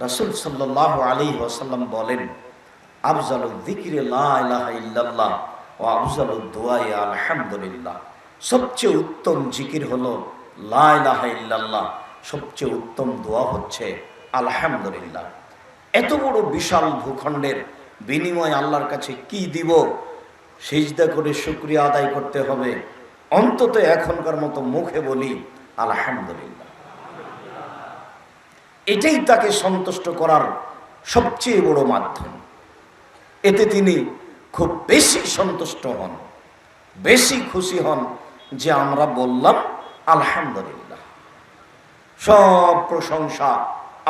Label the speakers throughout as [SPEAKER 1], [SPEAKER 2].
[SPEAKER 1] রাসুল সাল্লাহ আলী ওসাল্লাম বলেন, আফজাল দিকির ইল্লাল্লাহ ও আফজাল দোয়াই আলহামদুলিল্লাহ। সবচেয়ে উত্তম জিকির হলো লাহ সবচেয়ে উত্তম দোয়া হচ্ছে আলহামদুলিল্লাহ। এত বড় বিশাল ভূখণ্ডের বিনিময় আল্লাহর কাছে কি দিব? সিজদা করে শুক্রিয়া আদায় করতে হবে। অন্তত এখনকার মতো মুখে বলি, আলহামদুলিল্লাহ। এটাই তাকে সন্তুষ্ট করার সবচেয়ে বড় মাধ্যম। এতে তিনি খুব বেশি সন্তুষ্ট হন, বেশি খুশি হন যে আমরা বললাম, আলহামদুলিল্লাহ। সব প্রশংসা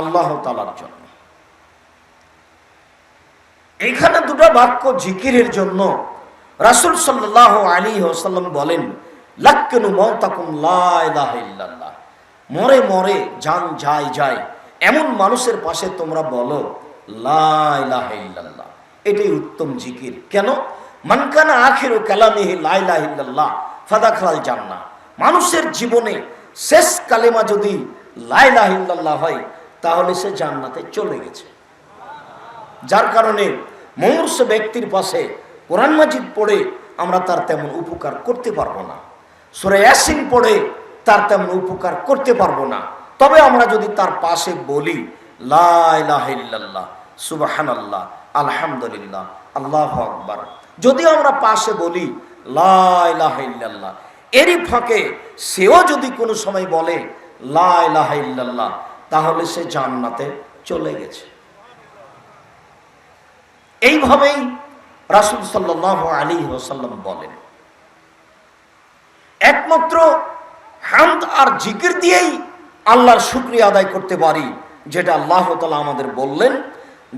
[SPEAKER 1] আল্লাহ তালার জন্য। এখানে দুটো বাক্য জিকিরের জন্য রাসুল সাল্লাহ আলী ওসাল্লাম বলেন, লাক্কেনু মরে মরে যান যায় যায় এমন মানুষের পাশে তোমরা বলো লাহ এটাই উত্তম জিকির। কেন? মানকানা আখের কালামিহি ফাদা খালাল জান্না মানুষের জীবনে শেষ কালেমা যদি লাইলাহিল্লাহ হয়, তাহলে সে জান্নাতে চলে গেছে। যার কারণে মমূর্ষ ব্যক্তির পাশে কোরআন মাজিদ পড়ে আমরা তার তেমন উপকার করতে পারব না। সুরে ইয়াসিন পড়ে তার তেমন উপকার করতে পারব না। তবে আমরা যদি তার পাশে বলি লাহ সুবাহান আল্লাহ আলহামদুলিল্লাহ, আল্লাহ আকবর। যদি আমরা পাশে বলি লাহ এরই ফাঁকে সেও যদি কোনো সময় বলে লাহ তাহলে সে জান্নাতে চলে গেছে। এইভাবেই রাসুল সাল্লাহ আলী ওসাল্লাম বলেন। একমাত্র হামদ আর জিকির দিয়েই আল্লাহর শুক্রিয়া আদায় করতে পারি, যেটা আল্লাহ তালা আমাদের বললেন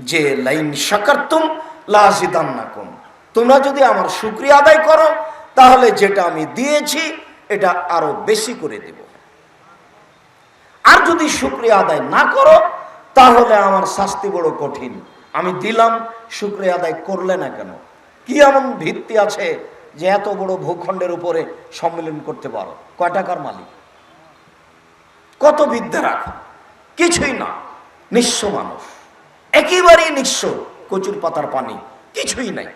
[SPEAKER 1] যে, লাইন সাকারতুম লাজিদান্নাকুম তোমরা যদি আমার শুক্রিয়া আদায় করো, তাহলে যেটা আমি দিয়েছি, এটা আরও বেশি করে দেব। আর যদি শুক্রিয়া আদায় না করো, তাহলে আমার শাস্তি বড় কঠিন। আমি দিলাম, শুক্রিয়া আদায় করলে না কেন? কি এমন ভিত্তি আছে যে, এত বড় ভূখণ্ডের উপরে সম্মেলন করতে পারো? কয় টাকার মালিক? কত বিদ্যা রাখো কিছুই না। নিঃস্ব মানুষ। একেবারেই নিঃস্ব কচুর পাতার পানি। কিছুই নাই।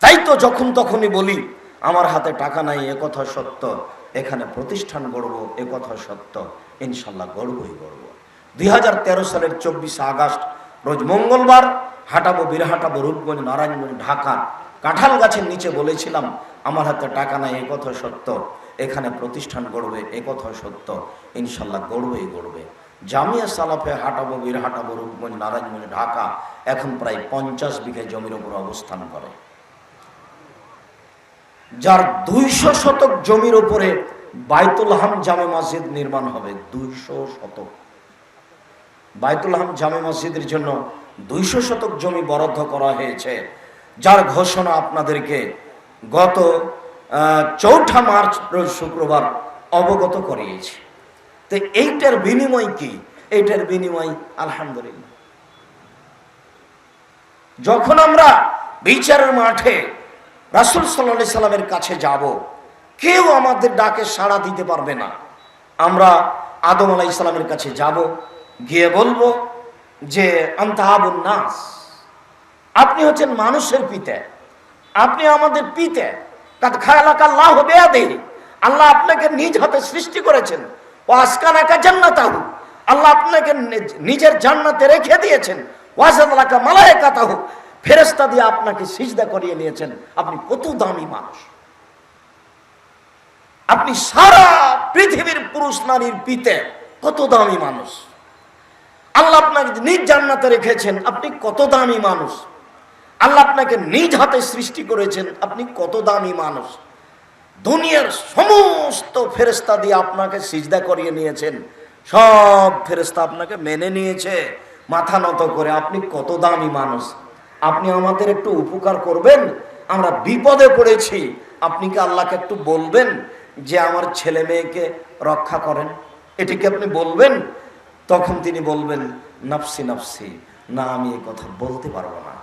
[SPEAKER 1] তাই তো যখন তখনই বলি, আমার হাতে টাকা নাই, এ কথা সত্য। এখানে প্রতিষ্ঠান গড়ব, এ কথা সত্য। ইনশাল্লাহ গড়বই গড়ব। দুই হাজার তেরো সালের চব্বিশে আগস্ট, রোজ মঙ্গলবার হাঁটাবো বীরহাটাবো রূপগঞ্জ, নারায়ণগঞ্জ, ঢাকা। কাঁঠাল গাছের নিচে বলেছিলাম, আমার হাতে টাকা নাই, এ কথা সত্য। এখানে প্রতিষ্ঠান গড়বে, এ কথা সত্য। ইনশাল্লাহ গড়বেই গড়বে। জামিয়া সালাফে হাঁটাবো বীরহাটাবো রূপগঞ্জ, নারায়ণগঞ্জ, ঢাকা, এখন প্রায় পঞ্চাশ বিঘে জমির উপর অবস্থান করে। যার দুইশো শতক জমির উপরে বাইতুল হাম জামে মসজিদ নির্মাণ হবে, দুইশো শতক। বাইতুল হাম জামে মসজিদের জন্য দুইশো শতক জমি বরাদ্দ করা হয়েছে। যার ঘোষণা আপনাদেরকে গত চৌঠা মার্চ শুক্রবার অবগত করিয়েছি। তো এইটার বিনিময় কি? এইটার বিনিময় আলহামদুলিল্লাহ। যখন আমরা বিচারের মাঠে রাসুল সাল্লা সাল্লামের কাছে যাব, কেউ আমাদের ডাকে সাড়া দিতে পারবে না। আমরা আদম আলাহ ইসলামের কাছে যাব, গিয়ে বলব যে আন্তাহাবুল নাস, আপনি হচ্ছেন মানুষের পিতা, আপনি আমাদের পিতে। আল্লাহ আপনাকে নিজ হাতে সৃষ্টি করেছেন। ও আল্লাহ আপনাকে নিজের জান্নাতে রেখে দিয়েছেন। দিয়ে আপনাকে সিজদা করিয়ে নিয়েছেন। আপনি কত দামি মানুষ। আপনি সারা পৃথিবীর পুরুষ নারীর পিতে কত দামি মানুষ। আল্লাহ আপনাকে নিজ জান্নাতে রেখেছেন। আপনি কত দামি মানুষ। আল্লাহ আপনাকে নিজ হাতে সৃষ্টি করেছেন। আপনি কত দামি মানুষ। দুনিয়ার সমস্ত ফেরেস্তা দিয়ে আপনাকে সিজদা করিয়ে নিয়েছেন। সব ফেরেস্তা আপনাকে মেনে নিয়েছে। মাথা নত করে, আপনি কত দামি মানুষ। আপনি আমাদের একটু উপকার করবেন। আমরা বিপদে পড়েছি। আপনি কি আল্লাহকে একটু বলবেন যে আমার ছেলে মেয়েকে রক্ষা করেন? এটিকে আপনি বলবেন? তখন তিনি বলবেন, নাফসি নাফসি, না, আমি এ কথা বলতে পারব না।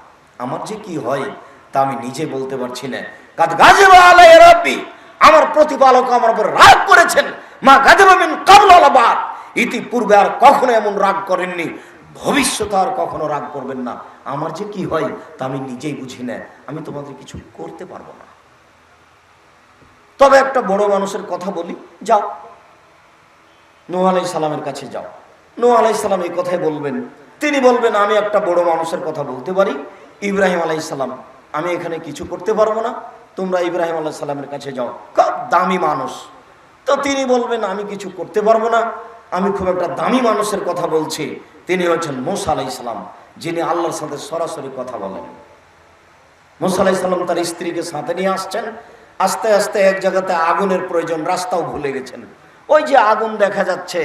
[SPEAKER 1] আমার যে কি হয়, তা আমি নিজে বলতে পারছি না। আমার প্রতিপালক আমার উপর রাগ করেছেন। মা গাজেবামিন কাবলাবাদ ইতিপূর্বে আর কখনো এমন রাগ করেননি। ভবিষ্যতে আর কখনো রাগ করবেন না। আমার যে কি হয়, তা আমি নিজেই বুঝি না। আমি তোমাদের কিছু করতে পারব না। তবে একটা বড় মানুষের কথা বলি, যাও। নোহ আলাই সালামের কাছে যাও। নোহ আলাই সালাম এই কথাই বলবেন। তিনি বলবেন, আমি একটা বড় মানুষের কথা বলতে পারি। ইব্রাহিম আলাই সালাম, আমি এখানে কিছু করতে পারব না, তোমরা ইব্রাহিম আলাই সালামের কাছে যাও। খুব দামি মানুষ। তো তিনি বলবেন, আমি কিছু করতে পারব না, আমি খুব একটা দামি মানুষের কথা বলছি। তিনি হচ্ছেন মোসা সালাম, যিনি আল্লাহর সাথে সরাসরি কথা বলেন। মোসা আলাই সালাম তার স্ত্রীকে সাথে নিয়ে আসছেন। আস্তে আস্তে এক জায়গাতে আগুনের প্রয়োজন, রাস্তাও ভুলে গেছেন। ওই যে আগুন দেখা যাচ্ছে,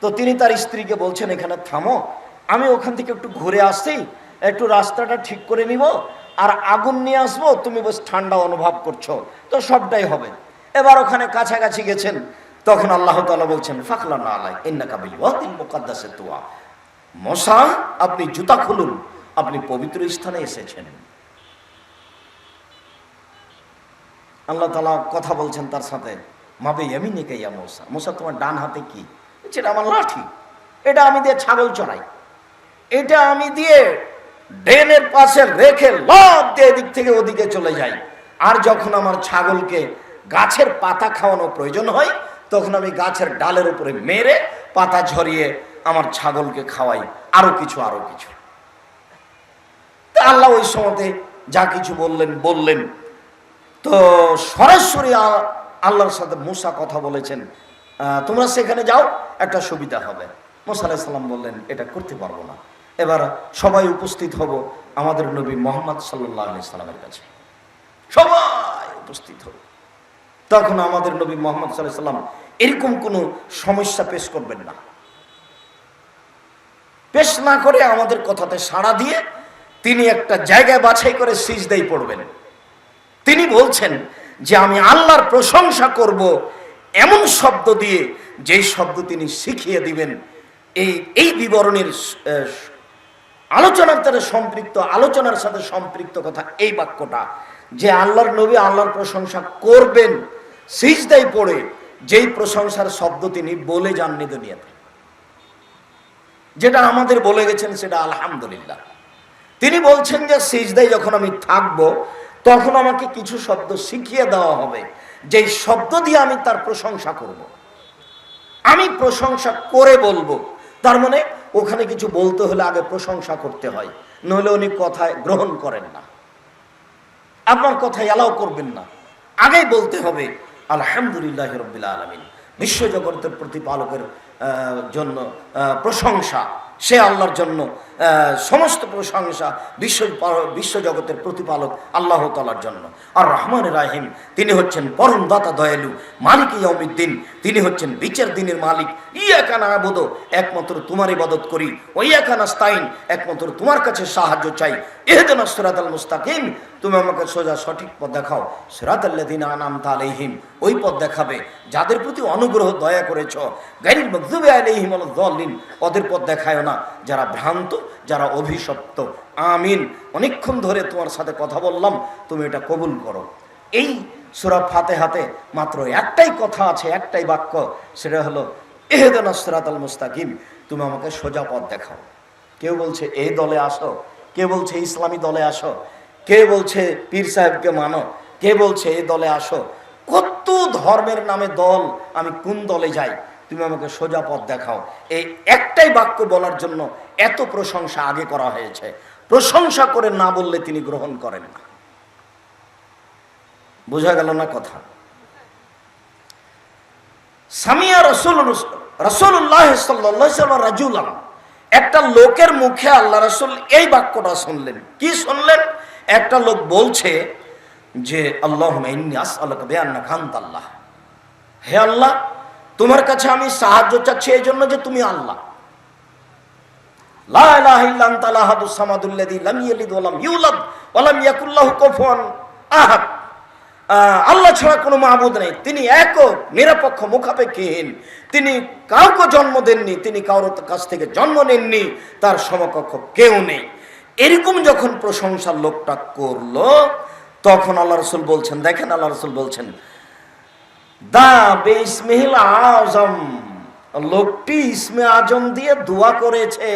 [SPEAKER 1] তো তিনি তার স্ত্রীকে বলছেন, এখানে থামো, আমি ওখান থেকে একটু ঘুরে আসছি একটু রাস্তাটা ঠিক করে নিব, আর আগুন নিয়ে আসব, তুমি বেশ ঠান্ডা অনুভব করছ। তো সবটাই হবে। এবার ওখানে কাছাকাছি গেছেন, তখন আল্লাহ তাআলা বলছেন ফাকলা না আলাই ইন্না কাবিল ওয়াদিল মুকাদ্দাসে তুয়া। মশা, আপনি জুতা খুলুন, আপনি পবিত্র স্থানে এসেছেন। আল্লাহ তালা কথা বলছেন তার সাথে, মাবে এমনি ইয়া মশা? মশা, তোমার ডান হাতে কি? এটা আমার লাঠি। এটা আমি দিয়ে ছাগল চড়াই। এটা আমি দিয়ে ড্রেনের পাশে রেখে লব দিয়ে এদিক থেকে ওদিকে চলে যাই। আর যখন আমার ছাগলকে গাছের পাতা খাওয়ানো প্রয়োজন হয়, তখন আমি গাছের ডালের উপরে মেরে পাতা ঝরিয়ে আমার ছাগলকে খাওয়াই। আরও কিছু আরও কিছু। আল্লাহ ওই সময়তে যা কিছু বললেন বললেন। তো সরাসরি আল্লাহর সাথে মুসা কথা বলেছেন তোমরা সেখানে যাও, একটা সুবিধা হবে। মুসা আলাইসাল্লাম বললেন, এটা করতে পারব না। এবার সবাই উপস্থিত হব আমাদের নবী মোহাম্মদ সাল্লাহ আলি সাল্লামের কাছে। সবাই উপস্থিত হব। তখন আমাদের নবী মোহাম্মদ সাল্লাহ সাল্লাম এরকম কোনো সমস্যা পেশ করবেন না। পেশ না করে আমাদের কথাতে সাড়া দিয়ে তিনি একটা জায়গায় বাছাই করে সিজদাই পড়বেন। তিনি বলছেন যে আমি আল্লাহর প্রশংসা করব এমন শব্দ দিয়ে যেই শব্দ তিনি শিখিয়ে দিবেন, এই এই বিবরণের আলোচনার সাথে সম্পৃক্ত, আলোচনার সাথে সম্পৃক্ত কথা এই বাক্যটা। যে আল্লাহর নবী আল্লাহর প্রশংসা করবেন সিজদাই পড়ে, যেই প্রশংসার শব্দ তিনি বলে যাননি দুনিয়াতে। যেটা আমাদের বলে গেছেন সেটা আলহামদুলিল্লাহ। তিনি বলছেন যে সিজদাই যখন আমি থাকব, তখন আমাকে কিছু শব্দ শিখিয়ে দেওয়া হবে। যেই শব্দ দিয়ে আমি তার প্রশংসা করব। আমি প্রশংসা করে বলব। তার মানে ওখানে কিছু বলতে হলে আগে প্রশংসা করতে হয়। নইলে উনি কথায় গ্রহণ করেন না। আপনার কথায় এলাও করবেন না। আগেই বলতে হবে, আলহামদুলিল্লাহ রবিল্লা আলমিন। বিশ্বজগতের প্রতিপালকের জন্য প্রশংসা। সে আল্লাহর জন্য সমস্ত প্রশংসা বিশ্ব, বিশ্বজগতের প্রতিপালক আল্লাহ তালার জন্য। আর রহমান রাহিম, তিনি হচ্ছেন পরম দাতা দয়ালু মালিক ইয়মিদ্দিন তিনি হচ্ছেন বিচার দিনের মালিক। ইয়া কানা আবদ একমাত্র তোমার ইবাদত করি। ওইয়া কানা স্তাইন একমাত্র তোমার কাছে সাহায্য চাই। এহেদিন সিরাত আল মুস্তাকিম তুমি আমাকে সোজা সঠিক পথ দেখাও। সিরাত আল্লাদিন আনাম তালেহিম ওই পথ দেখাবে যাদের প্রতি অনুগ্রহ, দয়া করেছ। গাইল মকদুবে আলাইহিম দলিন ওদের পথ দেখায় না। যারা ভ্রান্ত, যারা অভিশপ্ত। আমিন। অনেকক্ষণ ধরে তোমার সাথে কথা বললাম, তুমি এটা কবুল করো। এই সুরা ফাতে হাতে মাত্র একটাই কথা আছে, একটাই বাক্য। সেটা হলো এহেদান আল মুস্তাকিম। তুমি আমাকে সোজা পথ দেখাও। কেউ বলছে, এই দলে আসো। কে বলছে, ইসলামী দলে আসো। কে বলছে পীর সাহেবকে মানো? কে বলছে এই দলে আসো? কত ধর্মের নামে দল আমি কোন দলে যাই? তুমি আমাকে সোজা পথ দেখাও। এই একটাই বাক্য বলার জন্য এত প্রশংসা আগে করা হয়েছে। প্রশংসা করে না বললে তিনি গ্রহণ করেন না। বোঝা গেল না কথা? সামিয়া রসুল রসুল্লাহ একটা লোকের মুখে আল্লাহ রসুল এই বাক্যটা শুনলেন। কি শুনলেন? একটা লোক বলছে যে আল্লাহ আল্লাহ হে আল্লাহ, তোমার কাছে আমি সাহায্য চাচ্ছি এই জন্য যে তুমি আল্লাহ। আল্লাহ ছাড়া কোনো মাহবুদ নেই। তিনি একক নিরপেক্ষ মুখাপেক্ষীহীন। তিনি কাউকে জন্ম দেননি, তিনি কারোর কাছ থেকে জন্ম নেননি, তার সমকক্ষ কেউ নেই। এরকম যখন প্রশংসার লোকটা করল, তখন আল্লাহ রসুল বলছেন, দেখেন আল্লাহ রসুল বলছেন, দা বিসমিহিল আজম। লোকটি ইসমে আজম দিয়ে দোয়া করেছে।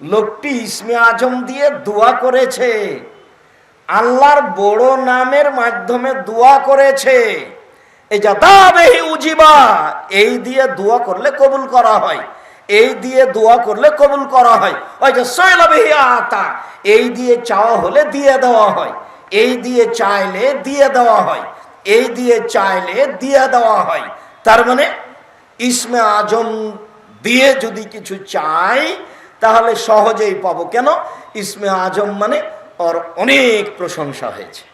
[SPEAKER 1] লোকটি ইসমে আজম দিয়ে দোয়া করেছে। আল্লাহর বড় নামের মাধ্যমে দোয়া করেছে। এই যা দাবেহি উজিবা। এই দিয়ে দোয়া করলে কবুল করা হয়। এই দিয়ে দোয়া করলে কবুল করা হয়। ওই যে সয়লাবিহি আতা, এই দিয়ে চাওয়া হলে দিয়ে দেওয়া হয়। এই দিয়ে চাইলে দিয়ে দেওয়া হয়। এই দিয়ে চাইলে দিয়ে দেওয়া হয়। তার মানে ইসমে আজম দিয়ে যদি কিছু চাই তাহলে সহজেই পাবো। কেন? ইসমে আজম মানে ওর অনেক প্রশংসা হয়েছে।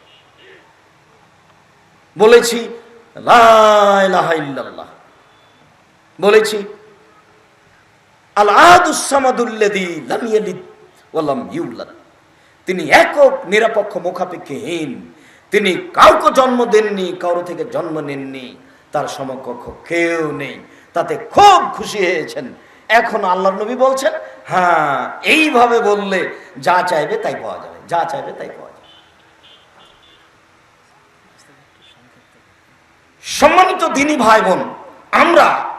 [SPEAKER 1] বলেছি বলেছি তিনি একক, নিরপেক্ষ, মুখাপেক্ষীহীন। তিনি কাউকে জন্ম দেননি, কারও থেকে জন্ম নেননি। তার সমকক্ষ কেউ নেই। তাতে খুব খুশি হয়েছেন। এখন আল্লাহ নবী বলছেন হ্যাঁ এইভাবে বললে যা চাইবে তাই পাওয়া যাবে। যা চাইবে তাই পাওয়া যাবে। সম্মানিত দিনী ভাই বোন, আমরা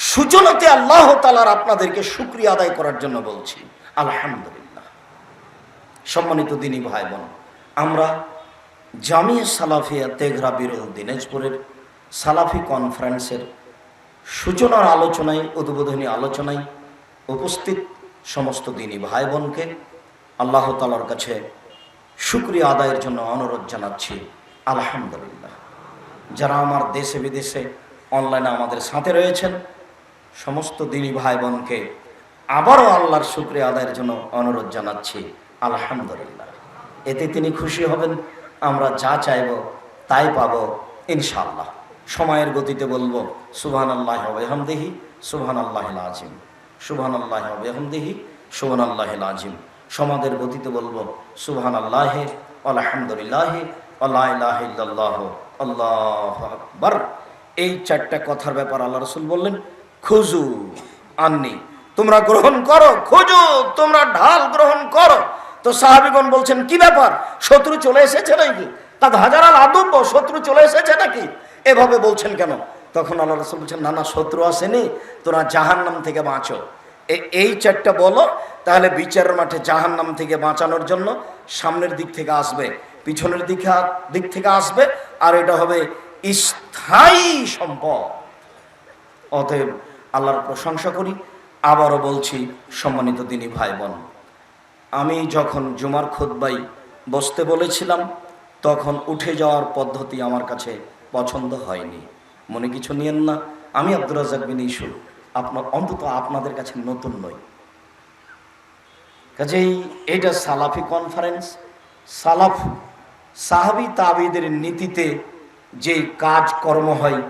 [SPEAKER 1] সূচনাতে আল্লাহ তালার আপনাদেরকে শুক্রিয়া আদায় করার জন্য বলছি, আলহামদুলিল্লাহ। সম্মানিত দিনী ভাই বোন আমরা জামিয়া সালাফিয়া তেঘরা বিরোধ দিনাজপুরের সালাফি কনফারেন্সের সূচনার আলোচনায়, উদ্বোধনী আলোচনায় উপস্থিত সমস্ত দিনী ভাই বোনকে আল্লাহ তালার কাছে শুক্রিয়া আদায়ের জন্য অনুরোধ জানাচ্ছি, আলহামদুলিল্লাহ। যারা আমার দেশে বিদেশে অনলাইনে আমাদের সাথে রয়েছেন সমস্ত দিনী ভাই বোনকে আবারও আল্লাহর শুক্রিয়া আদায়ের জন্য অনুরোধ জানাচ্ছি। আলহামদুলিল্লাহ। এতে তিনি খুশি হবেন, আমরা যা চাইব তাই পাব ইনশাআল্লাহ। সময়ের গতিতে বলব সুবহান আল্লাহ হামদেহি সুবহান আল্লাহ আজিম সুবহান আল্লাহ হামদেহি সুবহান আল্লাহ আজিম সমাদের গতিতে বলব সুবহান আল্লাহ আলহামদুলিল্লাহ আল্লাহ আল্লাহ আকবার। এই চারটা কথার ব্যাপার আল্লাহ রসুল বললেন খুজু, আননি, তোমরা গ্রহণ করো, খুঁজো, তোমরা ঢাল গ্রহণ করো। তো সাহাবিগণ বলছেন, কি ব্যাপার? শত্রু চলে এসেছে নাকি? তার হাজার আল আদব্য, শত্রু চলে এসেছে নাকি? এভাবে বলছেন কেন? তখন আল্লাহ রসুল বলছেন, না না, শত্রু আসেনি, তোরা জাহান্নাম থেকে বাঁচো। এই চারটা বলো, তাহলে বিচারের মাঠে জাহান্নাম থেকে বাঁচানোর জন্য সামনের দিক থেকে আসবে, পিছনের দিকে দিক থেকে আসবে, আর এটা হবে স্থায়ী সম্পদ। অতএব আল্লাহর প্রশংসা করি, আবারও বলছি, সম্মানিত দিনী ভাই বোন আমি যখন জুমার খুদ্বাই বসতে বলেছিলাম, তখন উঠে যাওয়ার পদ্ধতি আমার কাছে পছন্দ হয়নি। মনে কিছু নিয়েন না, আমি আব্দুর রাজাক বিন ইস্যু আপনার, অন্তত আপনাদের কাছে নতুন নই। কাজেই এটা সালাফি কনফারেন্স, সালাফ সাহাবি তাবিদের নীতিতে যে কাজ কর্ম হয়,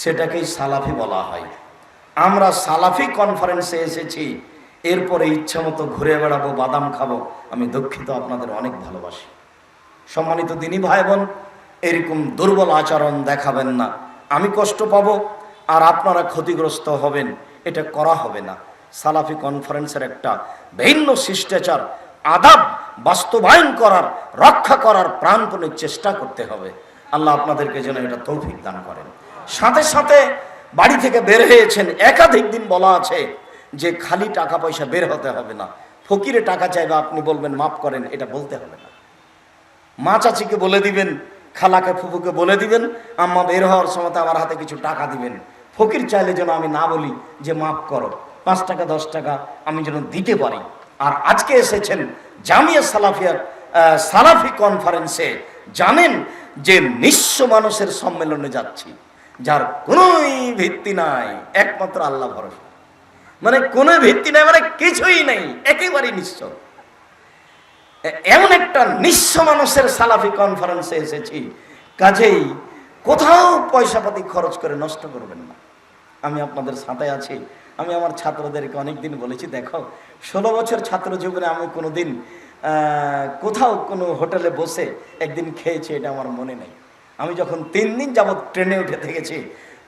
[SPEAKER 1] সেটাকেই সালাফি বলা হয়। আমরা সালাফি কনফারেন্সে এসেছি, এরপরে ইচ্ছা মতো ঘুরে বেড়াবো, বাদাম খাব। আমি দুঃখিত, আপনাদের অনেক ভালোবাসি। সম্মানিত দিনী ভাই বোন এরকম দুর্বল আচরণ দেখাবেন না। আমি কষ্ট পাবো, আর আপনারা ক্ষতিগ্রস্ত হবেন, এটা করা হবে না। সালাফি কনফারেন্সের একটা ভিন্ন শিষ্টাচার, আদাব বাস্তবায়ন করার, রক্ষা করার প্রাণপণের চেষ্টা করতে হবে। আল্লাহ আপনাদেরকে যেন এটা তৌফিক দান করেন। সাথে সাথে বাড়ি থেকে বের হয়েছেন, একাধিক দিন বলা আছে যে খালি টাকা পয়সা বের হতে হবে না। ফকিরে টাকা চাইবে, আপনি বলবেন, মাফ করেন, এটা বলতে হবে না। মা চাচিকে বলে দিবেন, খালাকে ফুফুকে বলে দিবেন, আম্মা বের হওয়ার সময় আমার হাতে কিছু টাকা দিবেন। ফকির চাইলে যেন আমি না বলি যে, মাফ করো, পাঁচ টাকা, দশ টাকা আমি যেন দিতে পারি। আর আজকে এসেছেন জামিয়া সালাফিয়ার সালাফি কনফারেন্সে জানেন যে, নিঃস্ব মানুষের সম্মেলনে যাচ্ছি। যার কোনোই ভিত্তি নাই, একমাত্র আল্লাহ ভরসা। মানে কোনো ভিত্তি নাই মানে কিছুই নেই, একেবারেই নিঃস্ব এমন একটা নিঃস্ব মানুষের সালাফি কনফারেন্সে এসেছি, কাজেই কোথাও পয়সাপাতি খরচ করে নষ্ট করবেন না। আমি আপনাদের সাথে আছি, আমি আমার ছাত্রদেরকে অনেকদিন বলেছি, দেখো, ষোলো বছর ছাত্র জীবনে আমি কোনোদিন কোথাও কোনো হোটেলে বসে একদিন খেয়েছি, এটা আমার মনে নেই। আমি যখন তিন দিন যাবৎ ট্রেনে উঠে থেকেছি,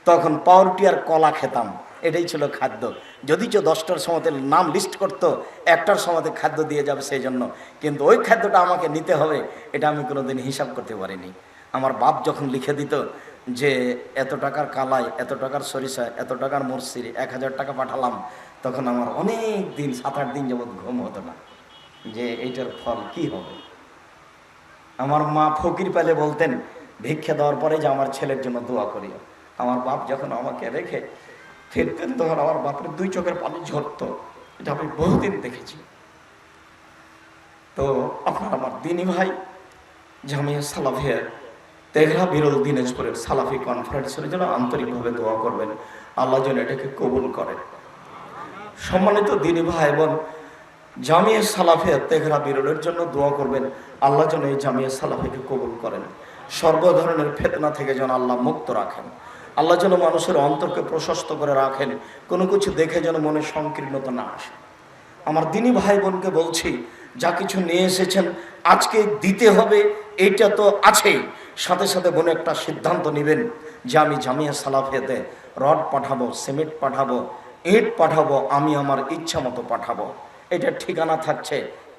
[SPEAKER 1] তখন পাউরুটি আর কলা খেতাম। এটাই ছিল খাদ্য। যদি কেউ দশটার সময়তে নাম লিস্ট করতো, একটার সময়তে খাদ্য দিয়ে যাবে সেই জন্য। কিন্তু ওই খাদ্যটা আমাকে নিতে হবে, এটা আমি কোনোদিন হিসাব করতে পারিনি। আমার বাপ যখন লিখে দিত যে, এত টাকার কালাই, এত টাকার সরিষা, এত টাকার মরসির, এক হাজার টাকা পাঠালাম, তখন আমার অনেক দিন, সাত আট দিন যাবৎ ঘুম হতো না। যে, এইটার ফল কি হবে? আমার মা ফকির পেলে বলতেন ভিক্ষা দেওয়ার পরে যে আমার ছেলের জন্য দোয়া করিও আমার বাপ যখন আমাকে রেখে ফিরতেন, তখন আমার বাপের দুই চোখের পানি ঝরতো। এটা আমি বহুদিন দেখেছি। তো আপনার আমার দিনী ভাই, জামিয়া সালাফিয়া তেঘরা বিরল দিনাজপুরের সালাফি কনফারেন্সের জন্য আন্তরিকভাবে দোয়া করবেন। আল্লাহ যেন এটাকে কবুল করেন সম্মানিত দিনী ভাই এবং জামিয়া সালাফিয়া তেঘরা বিরলের জন্য দোয়া করবেন। আল্লাহ যেন এই জামিয়া সালাফিকে কবুল করেন। সর্ব ধরনের ফেতনা থেকে যেন আল্লাহ মুক্ত রাখেন। আল্লাহ যেন মানুষের অন্তরকে প্রশস্ত করে রাখেন। কোনো কিছু দেখে যেন মনে সংকীর্ণতা না আসে। আমার দিনী ভাই বোনকে বলছি, যা কিছু নিয়ে এসেছেন, আজকে দিতে হবে এটা তো আছেই। সাথে সাথে বোন একটা সিদ্ধান্ত নেবেন যে আমি জামিয়া সালাফিয়াতে রড পাঠাবো, সিমেন্ট পাঠাবো, ইট পাঠাবো, আমি আমার ইচ্ছা মতো পাঠাবো। এটার ঠিকানা থাকছে।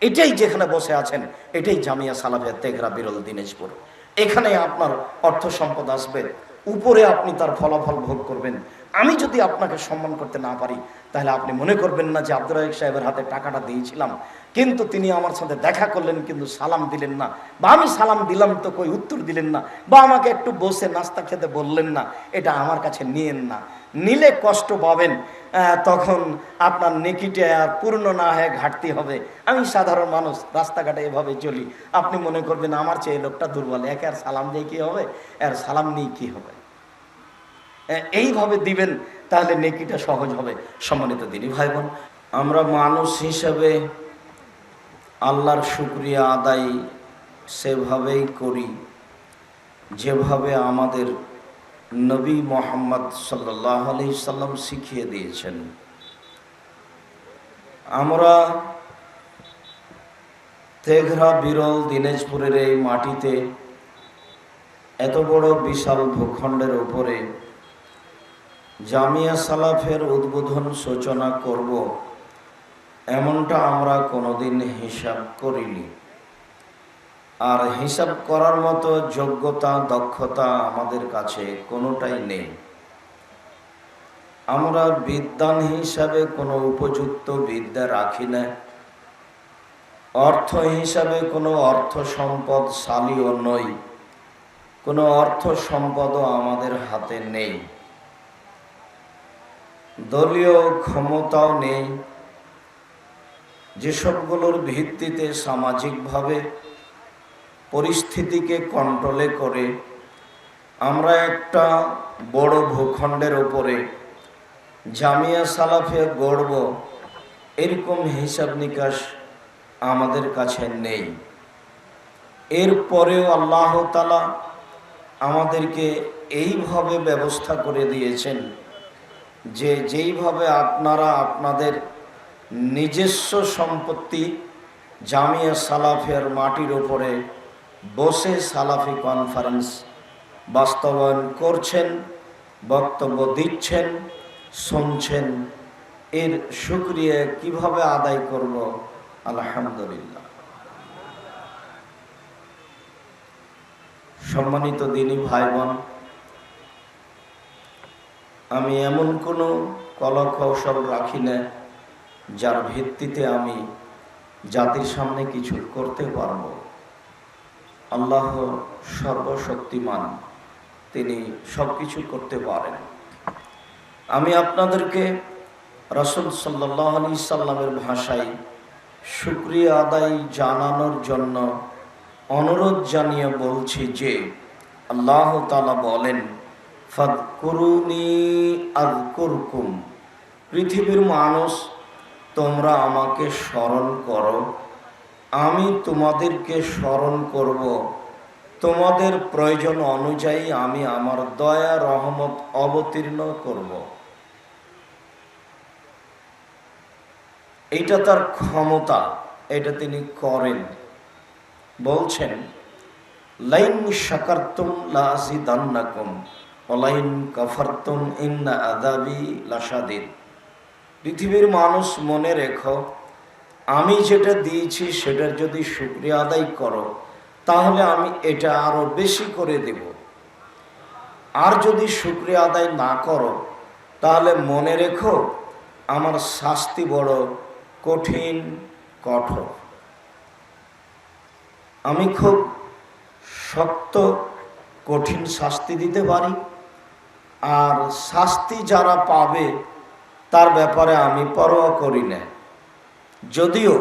[SPEAKER 1] এটাই যেখানে বসে আছেন, এটাই জামিয়া সালাফিয়া তেঘরা বিরল দিনাজপুর। এখানে আপনার অর্থ সম্পদ আসবে। উপরে আপনি তার ফলাফল ভোগ করবেন। আমি যদি আপনাকে সম্মান করতে না পারি, তাহলে আপনি মনে করবেন না যে আব্দুল রাহিক সাহেবের হাতে টাকাটা দিয়েছিলাম। কিন্তু তিনি আমার সাথে দেখা করলেন, কিন্তু সালাম দিলেন না। বা আমি সালাম দিলাম তো কই উত্তর দিলেন না? বা আমাকে একটু বসে নাস্তা খেতে বললেন না? এটা আমার কাছে নিয়েন না। নিলে কষ্ট পাবেন। তখন আপনার নেকিটে পূর্ণ না হয়ে ঘাটতি হবে। আমি সাধারণ মানুষ, রাস্তাঘাটে এভাবে চলি। আপনি মনে করবেন আমার চেয়ে লোকটা দুর্বল। একে আর সালাম দিয়ে কী হবে? আর সালাম নিয়ে কী হবে? এইভাবে দিবেন, তাহলে নেকিটা সহজ হবে। সম্মানিত দিনী ভাই বোন আমরা মানুষ হিসাবে আল্লাহর শুক্রিয়া আদায় সেভাবেই করি, যেভাবে আমাদের নবী মোহাম্মদ সাল্লাহ আলি সাল্লাম শিখিয়ে দিয়েছেন। আমরা তেঘরা বিরল দিনাজপুরের এই মাটিতে এত বড় বিশাল ভূখণ্ডের উপরে জামিয়া সালাফের উদ্বোধন সূচনা করব, এমনটা আমরা কোনোদিন হিসাব করিনি। আর হিসাব করার মতো যোগ্যতা, দক্ষতা আমাদের কাছে কোনোটাই নেই। আমরা বিদ্যান হিসাবে কোনো উপযুক্ত বিদ্যা রাখি না। অর্থ হিসাবে কোনো অর্থ সম্পদ শালীও নই। কোনো অর্থ সম্পদও আমাদের হাতে নেই। দলীয় ক্ষমতাও নেই। যেসবগুলোর ভিত্তিতে সামাজিকভাবে পরিস্থিতিকে কন্ট্রোলে করে আমরা একটা বড় ভূখণ্ডের ওপরে জামিয়া সালাফে গড়ব, এরকম হিসাব নিকাশ আমাদের কাছে নেই। এরপরেও আল্লাহ তালা আমাদেরকে এইভাবে ব্যবস্থা করে দিয়েছেন যে যেইভাবে আপনারা আপনাদের নিজস্ব সম্পত্তি জামিয়া সালাফিয়ার মাটির ওপরে বসে সালাফি কনফারেন্স বাস্তবায়ন করছেন, বক্তব্য দিচ্ছেন, শুনছেন। এর সুক্রিয়া কীভাবে আদায় করব? আলহামদুলিল্লাহ। সম্মানিত দিনী ভাই বোন আমি এমন কোনো কলকৌশল রাখি না যার ভিত্তিতে আমি জাতির সামনে কিছু করতে পারব। আল্লাহ সর্বশক্তিমান। তিনি সব কিছু করতে পারেন। আমি আপনাদেরকে রসুল সাল্লাহ আলি সাল্লামের ভাষায় শুক্রিয়া আদায় জানানোর জন্য অনুরোধ জানিয়ে বলছি যে, আল্লাহ তালা বলেন, ফাদকুরুনি আদকুরকুম পৃথিবীর মানুষ, তোমরা আমাকে স্মরণ করো। আমি তোমাদেরকে স্মরণ করব। তোমাদের প্রয়োজন অনুযায়ী আমি আমার দয়া, রহমত অবতীর্ণ করব। এইটা তার ক্ষমতা, এটা তিনি করেন। বলছেন, লাইন শাকারতুম লাজিদান্নাকুম অলাইন কাফারতুম ইন্না আদাবি লাসাদিদ পৃথিবীর মানুষ মনে রেখো আমি যেটা দিয়েছি সেটার যদি শুক্রিয়া আদায় করো, তাহলে আমি এটা আরও বেশি করে দেব। আর যদি শুক্রিয়া আদায় না করো, তাহলে মনে রেখো আমার শাস্তি বড় কঠিন, কঠোর। আমি খুব শক্ত, কঠিন শাস্তি দিতে পারি, আর শাস্তি যারা পাবে, তার ব্যাপারে আমি পরোয়া করি না। যদিও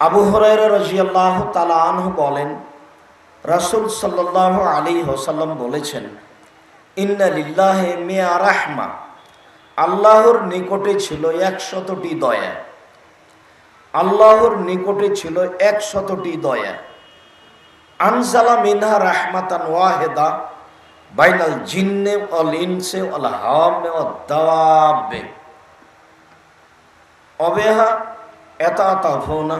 [SPEAKER 1] আবু হরাইরা রাজিয়াল্লাহ তালা বলেন, রাসুল সাল্লাহ আলী হোসাল্লাম বলেছেন, ইন্না মিয়া রাহমা আল্লাহর নিকটে ছিল একশতটি দয়া। আল্লাহর নিকটে ছিল একশতটি দয়া। আনসালা মিনহা রাহমাতান ওয়াহেদা বাইনাল জিন্নে অল ইনসে অল হামে দাওয়াবে অবেহা এতা তাফোনা,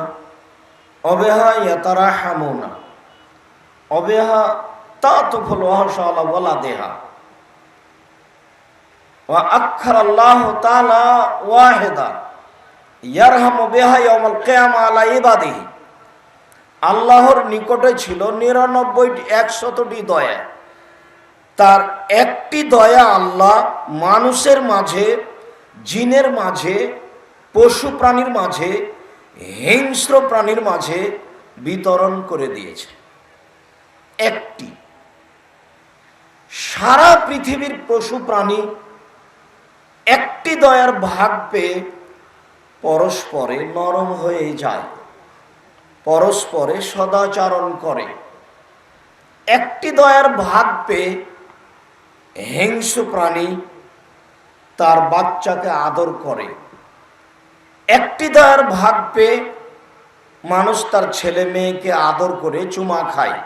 [SPEAKER 1] অবেহা এতারা হামোনা, অবেহা তা তুফল ওয়াহশালা বলা দেহা। ওয়া আক্ষর আল্লাহ তাআলা ওয়াহিদা, ইয়ারহামু বিহা ইয়াউমাল কিয়ামা আলা ইবাদিহি। আল্লাহর নিকটে ছিল নিরানব্বইটি, একশতটি দয়া। তার একটি দয়া আল্লাহ মানুষের মাঝে, জিনের মাঝে পশু প্রাণীর মাঝে, হিংস্র প্রাণীর মাঝে বিতরণ করে দিয়েছে। একটি, সারা পৃথিবীর পশু প্রাণী একটি দয়ার ভাগ পেয়ে পরস্পরে নরম হয়ে যায়, পরস্পরে সদাচরণ করে। একটি দয়ার ভাগ পেয়ে হিংস্র প্রাণী তার বাচ্চাকে আদর করে। একটি দয়ার ভাগ পেয়ে মানুষ তার ছেলে মেয়েকে আদর করে চুমা খায়।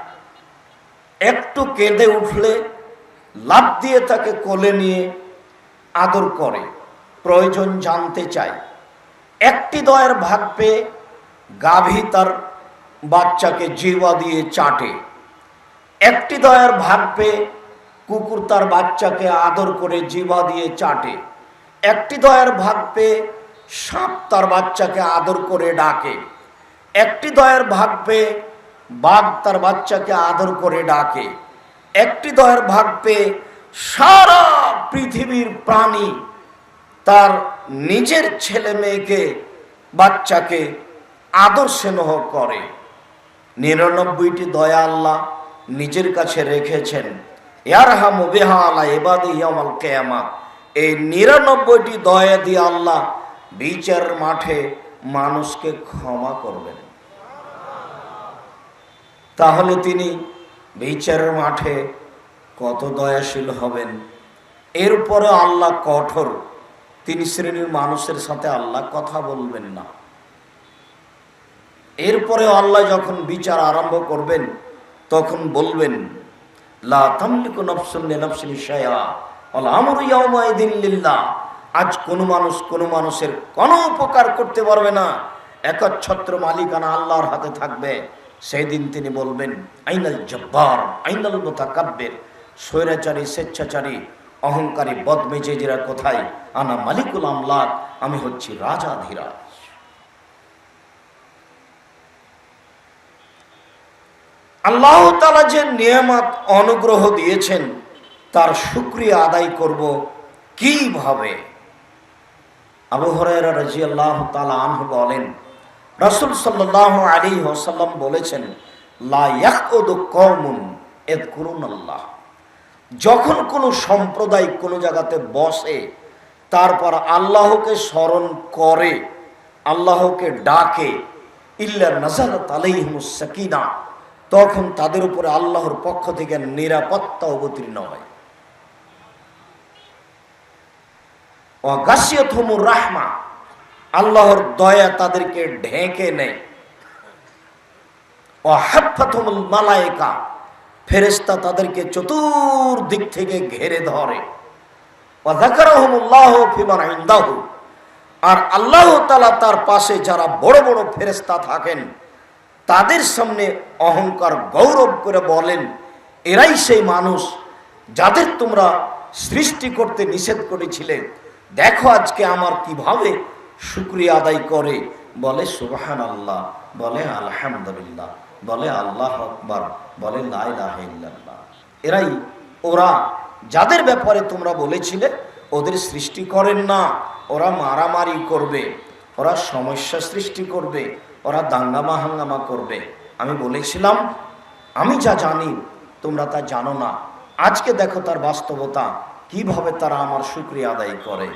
[SPEAKER 1] একটু কেঁদে উঠলে লাভ দিয়ে তাকে কোলে নিয়ে আদর করে, প্রয়োজন জানতে চায়। একটি দয়ের ভাগ পেয়ে গাভী তার বাচ্চাকে জিওয়া দিয়ে চাটে। একটি দয়ের ভাগ পেয়ে কুকুর তার বাচ্চাকে আদর করে জিবা দিয়ে চাটে। একটি দয়ের ভাগ পেয়ে সাপ তার বাচ্চাকে আদর করে ডাকে। একটি দয়ের ভাগ পেয়ে বাঘ তার বাচ্চাকে আদর করে ডাকে। একটি দয়ের ভাগ পেয়ে সারা পৃথিবীর প্রাণী তার নিজের ছেলে মেয়েকে, বাচ্চাকে আদর স্নেহ করে। নিরানব্বইটি দয়া আল্লাহ নিজের কাছে রেখেছেন। ইয়ারহামু বিহা আলা ইবাদি ইয়ামাল কিয়ামা। এই নিরানব্বইটি দয়া দিয়ে আল্লাহ বিচার মাঠে মানুষকে ক্ষমা করবেন। তাহলে তিনি বিচারের মাঠে কত দয়াশীল হবেন। এরপরে আল্লাহ কঠোর। তিন শ্রেণির মানুষের সাথে আল্লাহ কথা বলবেন না। এরপরে আল্লাহ যখন বিচার আরম্ভ করবেন, তখন বলবেন, লা আজ কোনো মানুষ কোনো মানুষের কোনো উপকার করতে পারবে না। একচ্ছত্র মালিকানা আল্লাহর হাতে থাকবে। সেই দিন তিনি বলবেন, আইনাল জব্বার, আইনাল মোতাকাব্যের স্বৈরাচারী, স্বেচ্ছাচারী, অহংকারী, বদমেজেজেরা কোথায়? আনা মালিকুল আমলাক, আমি হচ্ছি রাজা ধীরাজ। আল্লাহ তালা যে নিয়ামত, অনুগ্রহ দিয়েছেন, তার সুক্রিয়া আদায় করব কীভাবে? আবু হরাইরা রাজি আল্লাহ তালা আনহু বলেন, রসুল সাল্লাহ আলী ওসাল্লাম বলেছেন আল্লাহ যখন কোনো সম্প্রদায় কোনো জায়গাতে বসে, তারপর আল্লাহকে স্মরণ করে, আল্লাহকে ডাকে, ইল্লা নাজারত আলাইহিমুস সাকিনা, তখন তাদের উপরে আল্লাহর পক্ষ থেকে নিরাপত্তা অবতীর্ণ হয়। রাহমা, আল্লাহর দয়া তাদেরকে ঢেকে নেয়। ও হাফাতমুল মালায়েকা ফেরেস্তা তাদেরকে চতুর্দিক থেকে ঘেরে ধরে। আর আল্লাহ তালা তার পাশে যারা বড় বড় ফেরেস্তা থাকেন, তাদের সামনে অহংকার গৌরব করে বলেন, এরাই সেই মানুষ যাদের তোমরা সৃষ্টি করতে নিষেধ করেছিলে। দেখো আজকে আমার কীভাবে শুক্রিয়া আদায় করে। বলে সুবাহান আল্লাহ বলে, আলহামদুলিল্লাহ। বলে, আল্লাহ আকবর। বলে এরাই, ওরা যাদের ব্যাপারে তোমরা বলেছিলে, ওদের সৃষ্টি করেন না। ওরা মারামারি করবে। ওরা সমস্যা সৃষ্টি করবে। ওরা দাঙ্গামা হাঙ্গামা করবে। আমি বলেছিলাম, আমি যা জানি, তোমরা তা জানো না। আজকে দেখো তার বাস্তবতা। কীভাবে তারা আমার শুক্রিয়া আদায় করে?